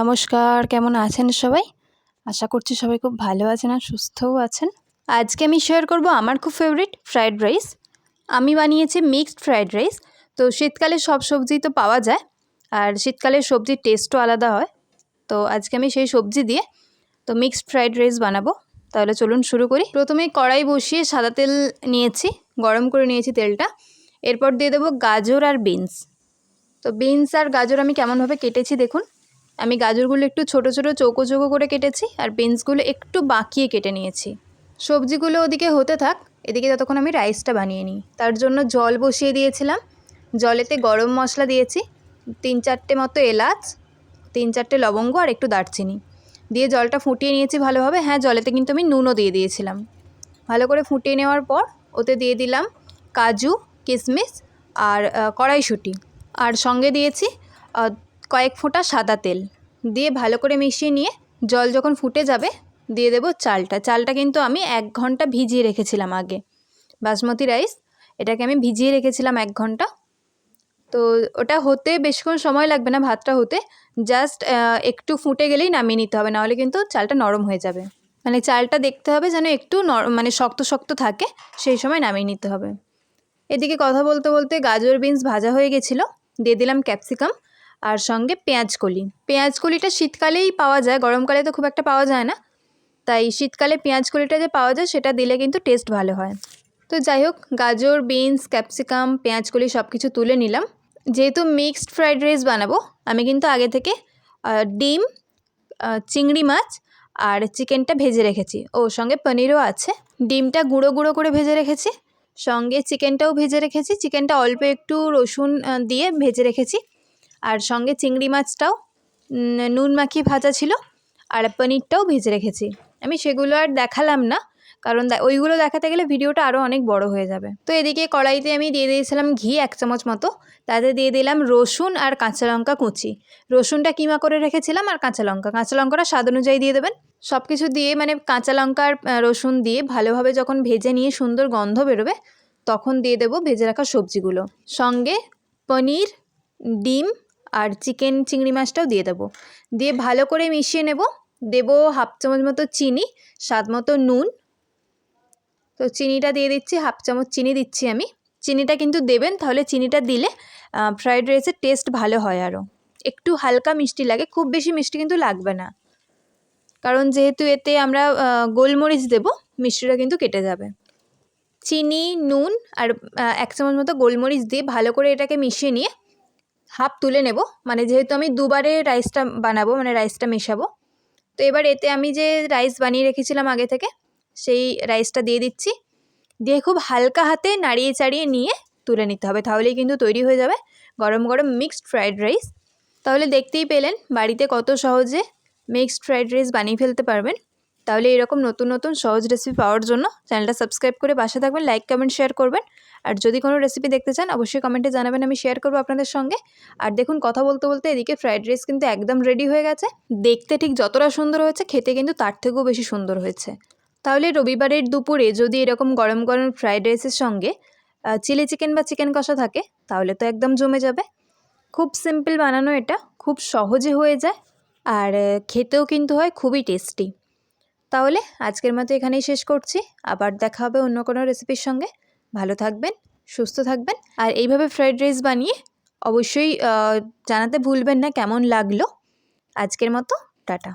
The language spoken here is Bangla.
নমস্কার, কেমন আছেন সবাই? আশা করছি সবাই খুব ভালো আছেন আর সুস্থও আছেন। আজকে আমি শেয়ার করব আমার খুব ফেভারিট ফ্রায়েড রাইস আমি বানিয়েছি মিক্সড ফ্রায়েড রাইস তো শীতকালে সব সবজি তো পাওয়া যায়, আর শীতকালে সবজির টেস্টও আলাদা হয়। তো আজকে আমি সেই সবজি দিয়ে তো মিক্সড ফ্রায়েড রাইস বানাবো। তাহলে চলুন শুরু করি। প্রথমে কড়াই বসিয়ে সাদা তেল নিয়েছি, গরম করে নিয়েছি তেলটা। এরপর দিয়ে দেবো গাজর আর বিনস তো বিনস আর গাজর আমি কেমনভাবে কেটেছি দেখুন। আমি গাজরগুলো একটু ছোট ছোট চৌকো চৌকো করে কেটেছি আর বিনসগুলো একটু বাঁকিয়ে কেটে নিয়েছি। সবজিগুলো ওদিকে হতে থাক, এদিকে ততক্ষণ আমি রাইসটা বানিয়ে নিই। তার জন্য জল বসিয়ে দিয়েছিলাম। জলেতে গরম মশলা দিয়েছি, তিন চারটে মতো এলাচ, তিন চারটে লবঙ্গ আর একটু দারচিনি। দিয়ে জলটা ফুটিয়ে নিয়েছি ভালোভাবে। হ্যাঁ জলেতে কিন্তু আমি নুনও দিয়ে দিয়েছিলাম। ভালো করে ফুটিয়ে নেওয়ার পর ওতে দিয়ে দিলাম কাজু কিশমিশ আর কড়াইশুঁটি। আর সঙ্গে দিয়েছি কয়েক ফোঁটা সাদা তেল। দিয়ে ভালো করে মিশিয়ে নিয়ে জল যখন ফুটে যাবে, দিয়ে দেবো চালটা। চালটা কিন্তু আমি এক ঘণ্টা ভিজিয়ে রেখেছিলাম আগে। বাসমতি রাইস, এটাকে আমি ভিজিয়ে রেখেছিলাম এক ঘণ্টা। তো ওটা হতে বেশিক্ষণ সময় লাগবে না ভাতটা হতে জাস্ট একটু ফুটে গেলেই নামিয়ে নিতে হবে, নাহলে কিন্তু চালটা নরম হয়ে যাবে। মানে চালটা দেখতে হবে যেন একটু মানে শক্ত শক্ত থাকে, সেই সময় নামিয়ে নিতে হবে। এদিকে কথা বলতে বলতে গাজর বিনস ভাজা হয়ে গেছিল, দিয়ে দিলাম ক্যাপসিকাম। আর সঙ্গে পেঁয়াজ কলি। পেঁয়াজ কলিটা শীতকালেই পাওয়া যায়, গরমকালে তো খুব একটা পাওয়া যায় না। তাই শীতকালে পেঁয়াজ কলিটা যে পাওয়া যায়, সেটা দিলে কিন্তু টেস্ট ভালো হয়। তো যাই হোক, গাজর বিনস ক্যাপসিকাম পেঁয়াজ কলি সব কিছু তুলে নিলাম। যেহেতু মিক্সড ফ্রাইড রাইস বানাবো, আমি কিন্তু আগে থেকে ডিম চিংড়ি মাছ আর চিকেনটা ভেজে রেখেছি। ও, সঙ্গে পনিরও আছে। ডিমটা গুঁড়ো গুঁড়ো করে ভেজে রেখেছি। সঙ্গে চিকেনটাও ভেজে রেখেছি। চিকেনটা অল্প একটু রসুন দিয়ে ভেজে রেখেছি। আর সঙ্গে চিংড়ি মাছটাও নুন মাখিয়ে ভাজা ছিল আর পনিরটাও ভেজে রেখেছি। আমি সেগুলো আর দেখালাম না, কারণ ওইগুলো দেখাতে গেলে ভিডিওটা আরও অনেক বড় হয়ে যাবে। তো এদিকে কড়াইতে আমি দিয়ে দিয়েছিলাম ঘি এক চামচ মতো, তাতে দিয়ে দিলাম রসুন আর কাঁচা লঙ্কা কুচি। রসুনটা কিমা করে রেখেছিলাম আর কাঁচা লঙ্কা। কাঁচা লঙ্কাটা স্বাদ অনুযায়ী দিয়ে দেবেন। সব কিছু দিয়ে মানে কাঁচা লঙ্কা আর রসুন দিয়ে ভালোভাবে যখন ভেজে নিয়ে সুন্দর গন্ধ বেরোবে, তখন দিয়ে দেবো ভেজে রাখা সবজিগুলো। সঙ্গে পনির, ডিম আর চিকেন চিংড়ি মাছটাও দিয়ে দেবো। দিয়ে ভালো করে মিশিয়ে নেব। দেবো হাফ চামচ মতো চিনি, স্বাদ মতো নুন। তো চিনিটা দিয়ে দিচ্ছি, হাফ চামচ চিনি দিচ্ছি আমি। চিনিটা কিন্তু দেবেন, তাহলে চিনিটা দিলে ফ্রাইড রাইসের টেস্ট ভালো হয় আরও একটু হালকা মিষ্টি লাগে, খুব বেশি মিষ্টি কিন্তু লাগবে না। কারণ যেহেতু এতে আমরা গোলমরিচ দেবো, মিষ্টিটা কিন্তু কেটে যাবে। চিনি, নুন আর এক চামচ মতো গোলমরিচ দিয়ে ভালো করে এটাকে মিশিয়ে নিয়ে হাফ তুলে নেব। মানে যেহেতু আমি দুবারে রাইসটা বানাবো মানে রাইসটা মেশাবো। তো এবার এতে আমি যে রাইস বানিয়ে রেখেছিলাম আগে থেকে, সেই রাইসটা দিয়ে দিচ্ছি। দিয়ে খুব হালকা হাতে নাড়িয়ে চাড়িয়ে নিয়ে তুলে নিতে হবে। তাহলেই কিন্তু তৈরি হয়ে যাবে গরম গরম মিক্সড ফ্রাইড রাইস তাহলে দেখতেই পেলেন, বাড়িতে কত সহজে মিক্সড ফ্রাইড রাইস বানিয়ে ফেলতে পারবেন। তাহলে এরকম নতুন নতুন সহজ রেসিপি পাওয়ার জন্য চ্যানেলটা সাবস্ক্রাইব করে পাশে থাকবেন লাইক কমেন্ট শেয়ার করবেন। আর যদি কোনো রেসিপি দেখতে চান, অবশ্যই কমেন্টে জানাবেন, আমি শেয়ার করব আপনাদের সঙ্গে। আর দেখুন, কথা বলতে বলতে এদিকে ফ্রাইড রাইস কিন্তু একদম রেডি হয়ে গেছে। দেখতে ঠিক যতটা সুন্দর হয়েছে, খেতে কিন্তু তার থেকেও বেশি সুন্দর হয়েছে। তাহলে রবিবারের দুপুরে যদি এরকম গরম গরম ফ্রাইড রাইসের সঙ্গে চিলি চিকেন বা চিকেন কষা থাকে, তাহলে তো একদম জমে যাবে। খুব সিম্পল বানানো এটা, খুব সহজে হয়ে যায়, আর খেতেও কিন্তু হয়, খুবই টেস্টি তাহলে আজকের মতো এখানেই শেষ করছি, আবার দেখা হবে অন্য কোনো রেসিপির সঙ্গে। ভালো থাকবেন, সুস্থ থাকবেন। আর এইভাবে ফ্রাইড রাইস বানিয়ে অবশ্যই জানাতে ভুলবেন না কেমন লাগল। আজকের মতো, টাটা।